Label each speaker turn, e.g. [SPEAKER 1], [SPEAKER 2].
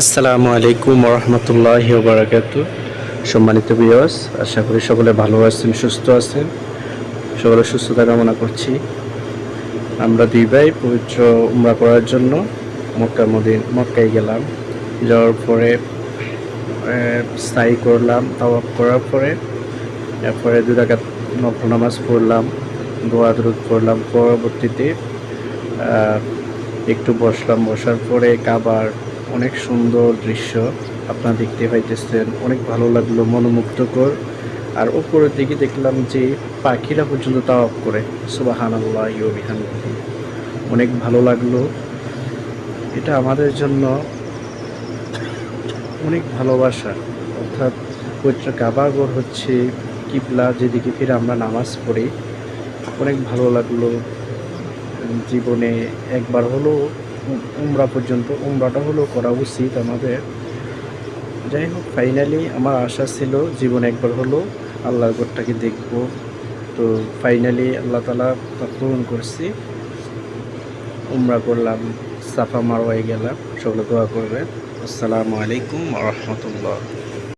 [SPEAKER 1] আসসালামু আলাইকুম রহমতুল্লাহ বারাকাতু সম্মানিত বিয়স আশা করি সকলে ভালো আছেন, সুস্থ আছেন। সকলে সুস্থতা কামনা করছি। আমরা দুই ভাই পবিত্র উমরা করার জন্য মক্কা মদিন, মক্কায় গেলাম। যাওয়ার পরে স্থায়ী করলাম তাওয়াপ করার পরে, এরপরে দু টাকা নফল নামাজ পড়লাম, দোয়া দরুদ পড়লাম। পরবর্তীতে একটু বসলাম। বসার পরে কাবার অনেক সুন্দর দৃশ্য আপনারা দেখতে পাইতেছেন। অনেক ভালো লাগল, মনোমুগ্ধকর। আর উপরের দিকে দেখলাম যে পাখিরা পর্যন্ত তাওয়াপ করে। সুবাহান আল্লাহ ইউবিহানবিহি অনেক ভালো লাগল। এটা আমাদের জন্য অনেক ভালোবাসা। অর্থাৎ পবিত্র কাবাগর হচ্ছে কিবলা, যেদিকে ফিরে আমরা নামাজ পড়ি। অনেক ভালো লাগল। জীবনে একবার হলো উমরা পর্যন্ত, উমরাটা হলো করা উচিত আমাদের। যাই হোক ফাইনালি আমার আশা ছিল জীবন একবার হলো আল্লাহর ঘরটাকে দেখব। তো ফাইনালি আল্লাহ তালা তা পূরণ করছি। উমরা করলাম, সাফা মারওয়াই গেলাম। সকলে দোয়া করবেন। আসসালামু আলাইকুম রহমতুল্লাহ।